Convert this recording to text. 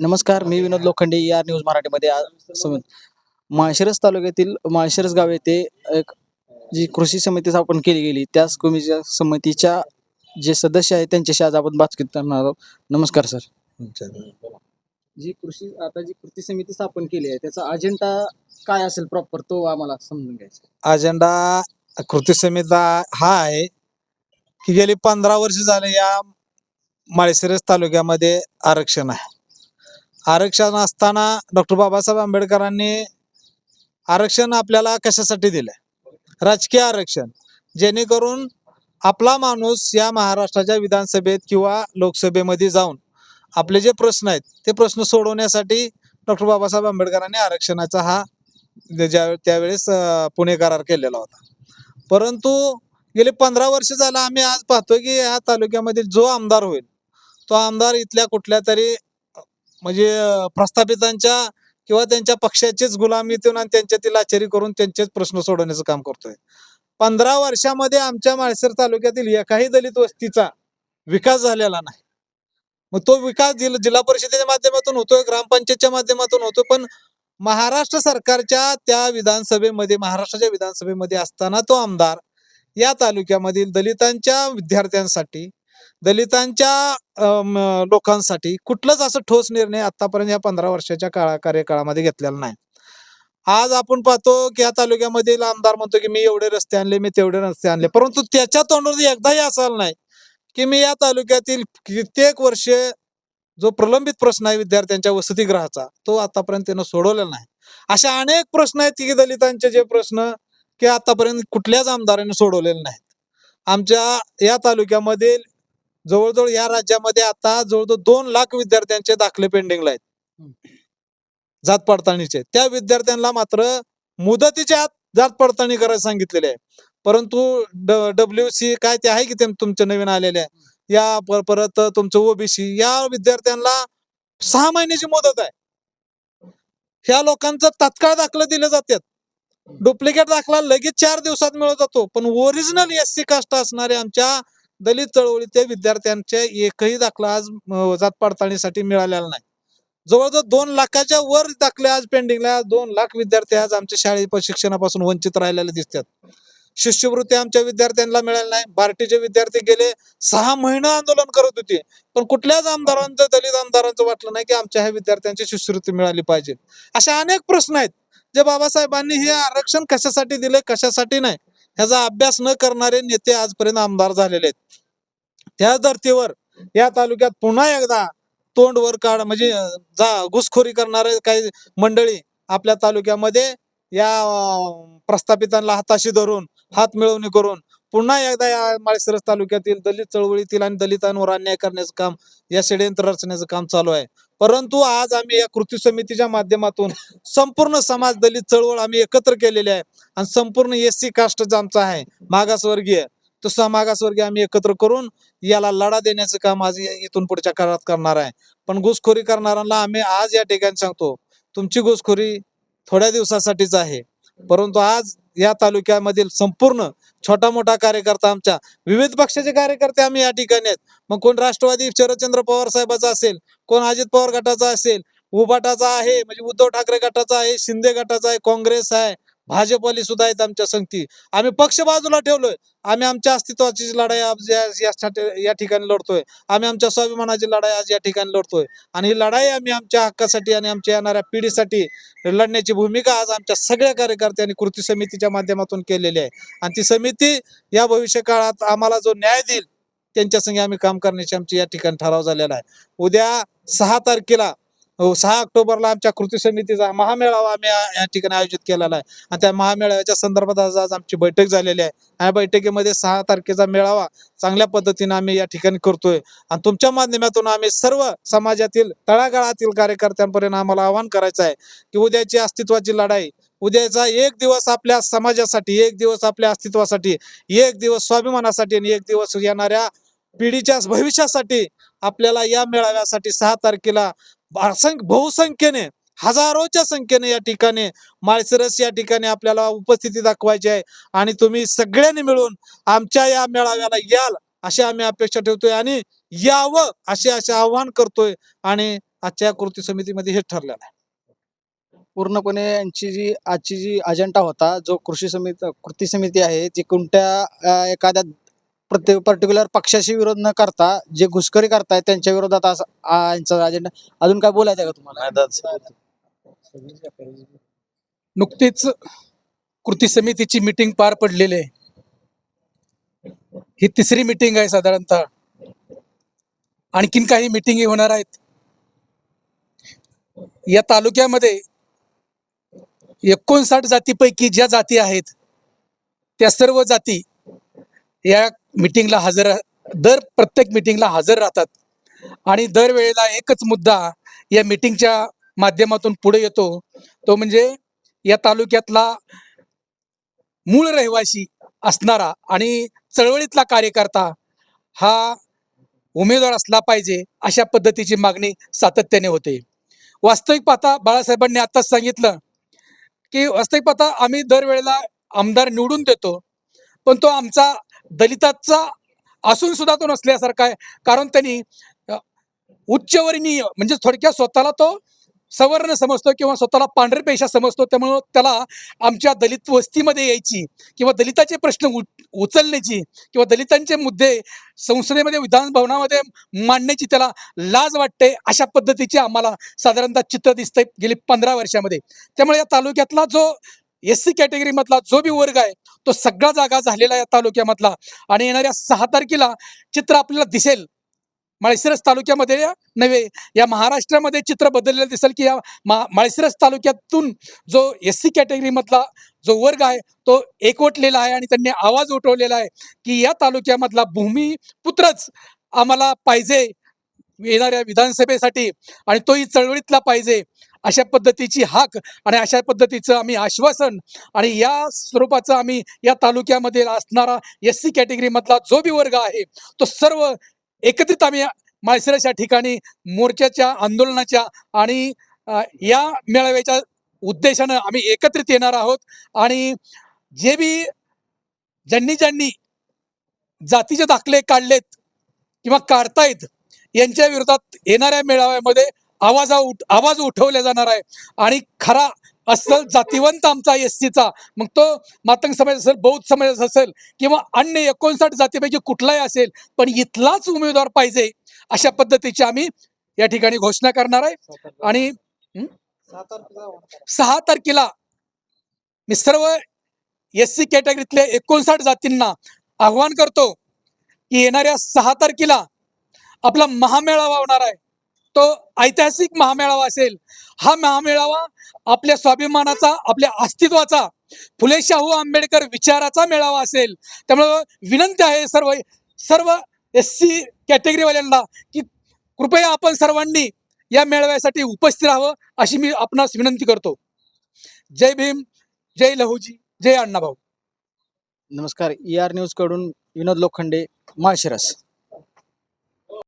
नमस्कार मी विनोद लोखंडे या न्यूज मराठीमध्ये आज माळशिरस तालुक्यातील माळशिरस गाव येथे एक जी कृषी समिती स्थापन केली गेली त्याच कृषी समितीच्या जे सदस्य आहेत त्यांच्याशी आज आपण बातचीत करणार आहोत. नमस्कार सर. जी कृषी आता जी कृती समिती स्थापन केली आहे त्याचा अजेंडा काय असेल प्रॉपर तो आम्हाला समजून घ्यायचा अजेंडा कृती समिता हा आहे की गेली पंधरा वर्ष झाले या माळशिरस तालुक्यामध्ये आरक्षण आहे. आरक्षण असताना डॉक्टर बाबासाहेब आंबेडकरांनी आरक्षण आपल्याला कशासाठी दिलंय? राजकीय आरक्षण. जेणेकरून आपला माणूस या महाराष्ट्राच्या विधानसभेत किंवा लोकसभेमध्ये जाऊन आपले जे प्रश्न आहेत ते प्रश्न सोडवण्यासाठी डॉक्टर बाबासाहेब आंबेडकरांनी आरक्षणाचा हा ज्या त्यावेळेस पुणे करार केलेला होता. परंतु गेले पंधरा वर्ष झालं आम्ही आज पाहतोय की या तालुक्यामध्ये जो आमदार होईल तो आमदार इथल्या कुठल्या तरी म्हणजे प्रस्थापितांच्या किंवा त्यांच्या पक्षाचेच गुलामीतून आणि त्यांच्यातील आचारी करून त्यांचेच प्रश्न सोडवण्याचं काम करतोय. पंधरा वर्षामध्ये आमच्या माळसर तालुक्यातील एकाही दलित वस्तीचा विकास झालेला नाही. मग तो विकास जिल्हा जिल्हा परिषदेच्या माध्यमातून होतोय ग्रामपंचायतच्या माध्यमातून होतोय पण महाराष्ट्र सरकारच्या त्या विधानसभेमध्ये महाराष्ट्राच्या विधानसभेमध्ये असताना तो आमदार या तालुक्यामधील दलितांच्या विद्यार्थ्यांसाठी दलितांच्या लोकांसाठी कुठलंच असं ठोस निर्णय आतापर्यंत या पंधरा वर्षाच्या काळा कार्यकाळामध्ये घेतलेला नाही. आज आपण पाहतो की या तालुक्यामधील आमदार म्हणतो की मी एवढे रस्ते आणले मी तेवढे रस्ते आणले. परंतु त्याच्या तोंडावर एकदाही असाल नाही की मी या तालुक्यातील कित्येक वर्षे जो प्रलंबित प्रश्न आहे विद्यार्थ्यांच्या वसतिगृहाचा तो आतापर्यंत त्यानं सोडवलेला नाही. अशा अनेक प्रश्न आहेत की दलितांचे जे प्रश्न की आतापर्यंत कुठल्याच आमदाराने सोडवलेले नाहीत. आमच्या या तालुक्यामधील जवळजवळ या राज्यामध्ये आता जवळजवळ दोन लाख विद्यार्थ्यांचे दाखले पेंडिंगला आहेत. जात पडताळणीचे. त्या विद्यार्थ्यांना मात्र मुदतीच्या आत जात पडताळणी करायला सांगितलेले आहे. परंतु डब्ल्यू सी काय ते आहे की ते तुमचे नवीन आलेले आहे. या परत तुमचं ओबीसी या विद्यार्थ्यांना सहा महिन्याची मुदत आहे. ह्या लोकांचं तात्काळ दाखले दिले जातात. डुप्लिकेट दाखला लगेच चार दिवसात मिळत जातो. पण ओरिजिनल एस सी कास्ट असणारे आमच्या दलित चळवळीतल्या विद्यार्थ्यांचे एकही दाखला आज जात पडताळणीसाठी मिळालेला नाही. जवळजवळ दोन लाखाच्या वर दाखले आज पेंडिंगला दोन लाख विद्यार्थी आज आमच्या शाळेत शिक्षणापासून वंचित राहिलेले दिसतात. शिष्यवृत्ती आमच्या विद्यार्थ्यांना मिळाली नाही. बार्टीचे विद्यार्थी गेले सहा महिने आंदोलन करत होते. पण कुठल्याच आमदारांचं दलित आमदारांचं वाटलं नाही की आमच्या ह्या विद्यार्थ्यांची शिष्यवृत्ती मिळाली पाहिजे. अशा अनेक प्रश्न आहेत. जे बाबासाहेबांनी हे आरक्षण कशासाठी दिले कशासाठी नाही? ह्याचा अभ्यास न करणारे नेते आजपर्यंत आमदार झालेले आहेत. त्याच धर्तीवर या तालुक्यात पुन्हा एकदा तोंड वर काढ म्हणजे जा घुसखोरी करणारे काही मंडळी आपल्या तालुक्यामध्ये या प्रस्थापितांना हाताशी धरून हात मिळवणी करून पुन्हा एकदा या माळशिरस तालुक्यातील दलित चळवळीतील आणि दलितांवर अन्याय करण्याचं काम या षडयंत्र रचण्याचं काम चालू आहे. परंतु आज आम्ही या कृती समितीच्या माध्यमातून संपूर्ण समाज दलित चळवळ आम्ही एकत्र केलेली आहे आणि संपूर्ण एस सी कास्ट आमचा आहे मागासवर्गीय तसा मागासवर्गीय आम्ही एकत्र करून याला लढा देण्याचं काम आज इथून पुढच्या काळात करणार आहे. पण घुसखोरी करणाऱ्यांना आम्ही आज या ठिकाणी सांगतो तुमची घुसखोरी थोड्या दिवसासाठीच आहे. परंतु आज या तालुक्यामधील संपूर्ण छोटा मोठा कार्यकर्ता आमच्या विविध पक्षाचे कार्यकर्ते आम्ही या ठिकाणी आहेत. मग कोण राष्ट्रवादी शरदचंद्र पवार साहेबाचा असेल कोण अजित पवार गटाचा असेल उभाटाचा आहे म्हणजे उद्धव ठाकरे गटाचा आहे शिंदे गटाचा आहे काँग्रेस आहे भाजपवाली सुद्धा आहेत आमच्या संगती. आम्ही पक्ष बाजूला ठेवलोय. आम्ही आमच्या अस्तित्वाची लढाई आज या- ठिकाणी लढतोय आम्ही आमच्या स्वाभिमानाची लढाई आज या ठिकाणी लढतोय. आणि ही लढाई आम्ही आमच्या हक्कासाठी आणि आमच्या येणाऱ्या पिढीसाठी लढण्याची भूमिका आज आमच्या सगळ्या कार्यकर्त्यांनी कृती समितीच्या माध्यमातून केलेली आहे. आणि ती समिती या भविष्य काळात आम्हाला जो न्याय देईल त्यांच्या संगे आम्ही काम करण्याची आमची या ठिकाणी ठराव झालेला आहे. उद्या सहा तारखेला हो, सहा ऑक्टोबरला आमच्या कृती समितीचा महामेळावा आम्ही या- ठिकाणी आयोजित केलेला आहे. आणि त्या महामेळाव्याच्या संदर्भात आज आज आमची बैठक झालेली आहे. या बैठकीमध्ये सहा तारखेचा मेळावा चांगल्या पद्धतीने आम्ही या ठिकाणी करतोय. आणि तुमच्या माध्यमातून आम्ही सर्व समाजातील तळागाळातील कार्यकर्त्यांपर्यंत आम्हाला आवाहन करायचं आहे की उद्याची अस्तित्वाची लढाई उद्याचा एक दिवस आपल्या समाजासाठी एक दिवस आपल्या अस्तित्वासाठी एक दिवस स्वाभिमानासाठी आणि एक दिवस येणाऱ्या पिढीच्या भविष्यासाठी आपल्याला या मेळाव्यासाठी सहा तारखेला असंख्य बहुसंख्येने हजारोच्या संख्येने या ठिकाणी माळसरस या ठिकाणी आपल्याला उपस्थिती दाखवायची आहे. आणि तुम्ही सगळ्यांनी मिळून आमच्या या मेळाव्याला याल अशी आम्ही अपेक्षा ठेवतोय आणि यावं असे असे आव्हान करतोय. आणि आजच्या कृती समितीमध्ये हे ठरलेलं आहे. पूर्णपणे यांची जी आजची जी अजेंडा होता जो कृषी समिती कृती समिती आहे ती कोणत्या एखाद्या प्रत्येक पर्टिक्युलर पक्षाशी विरोध न करता जे घुसखोरी करतायत त्यांच्या विरोधात असं आ, यांचा अजेंडा अजून काय बोलायचं आहे का तुम्हाला? नुकतीच कृती समितीची मीटिंग पार पडलेली आहे. ही तिसरी मीटिंग आहे साधारणतः. आणखीन काही मिटिंगी होणार आहेत. या तालुक्यामध्ये एकोणसाठ जातीपैकी ज्या जाती आहेत त्या सर्व जाती या मिटिंगला हजर दर प्रत्येक मिटिंगला हजर राहतात. आणि दरवेळेला एकच मुद्दा या मिटिंगच्या माध्यमातून पुढे येतो. तो म्हणजे या तालुक्यातला मूळ रहिवासी असणारा आणि चळवळीतला कार्यकर्ता हा उमेदवार असला पाहिजे अशा पद्धतीची मागणी सातत्याने होते. वास्तविक पाहता बाळासाहेबांनी आताच सांगितलं की वास्तविक पाहता आम्ही दरवेळेला आमदार निवडून देतो पण तो आमचा दलिताचा असून सुद्धा तो नसल्यासारखा आहे. कारण त्यांनी उच्चवर्णीय म्हणजे थोडक्यात स्वतःला तो सवर्ण समजतो किंवा स्वतःला पांढरे पेशा समजतो. त्यामुळं त्याला आमच्या दलित वस्तीमध्ये यायची किंवा दलिताचे प्रश्न उ- उचलण्याची किंवा दलितांचे मुद्दे संसदेमध्ये विधानभवनामध्ये मांडण्याची त्याला लाज वाटते अशा पद्धतीचे आम्हाला साधारणतः चित्र दिसतंय गेली पंधरा वर्षामध्ये. त्यामुळे या तालुक्यातला जो एस सी कॅटेगरीमधला जो बी वर्ग आहे तो सगळा जागा झालेला आहे या तालुक्यामधला. आणि येणाऱ्या सहा तारखेला चित्र आपल्याला दिसेल. माळशिरस तालुक्यामध्ये नव्हे या महाराष्ट्रामध्ये चित्र बदललेलं दिसेल की या मा माळशिरस तालुक्यातून जो एस सी कॅटेगरीमधला जो वर्ग आहे तो एकवटलेला आहे आणि त्यांनी आवाज उठवलेला आहे की या तालुक्यामधला भूमिपुत्रच आम्हाला पाहिजे येणाऱ्या विधानसभेसाठी आणि तोही चळवळीतला पाहिजे. अशा पद्धतीची हाक आणि अशा पद्धतीचं आम्ही आश्वासन आणि या स्वरूपाचं आम्ही या तालुक्यामध्ये असणारा एस सी कॅटेगरीमधला जो बी वर्ग आहे तो सर्व एकत्रित आम्ही माळशिरस ठिकाणी मोर्चाच्या आंदोलनाच्या आणि या मेळाव्याच्या उद्देशानं आम्ही एकत्रित येणार आहोत आणि जे बी ज्यांनी ज्यांनी जातीचे दाखले काढलेत किंवा काढतायत यांच्या विरोधात येणाऱ्या मेळाव्यामध्ये आवाजा उठ आवाज उठवल्या जाणार आहे. आणि खरा अस्सल जातीवंत आमचा एस सीचा मग तो मातंग समाज असेल बौद्ध समाज असेल किंवा अन्य एकोणसाठ जातीपैकी कुठलाही असेल पण इथलाच उमेदवार पाहिजे अशा पद्धतीची आम्ही या ठिकाणी घोषणा करणार आहे. आणि सहा तारखेला मी सर्व एस सी कॅटेगरीतल्या एकोणसाठ जातींना आव्हान करतो की येणाऱ्या सहा तारखेला आपला महामेळावा होणार आहे. तो ऐतिहासिक महामेळावा असेल. हा महामेळावा आपल्या स्वाभिमानाचा आपल्या अस्तित्वाचा फुले शाहू हो आंबेडकर विचाराचा मेळावा असेल. त्यामुळं विनंती आहे सर्व सर्व एस सी कॅटेगरीवाल्यांना की कृपया आपण सर्वांनी या मेळाव्यासाठी उपस्थित राहावं अशी मी आपणास विनंती करतो. जय भीम जय लहूजी जय अण्णाभाऊ. नमस्कार. ई आर न्यूजकडून विनोद लोखंडे माळशिरस.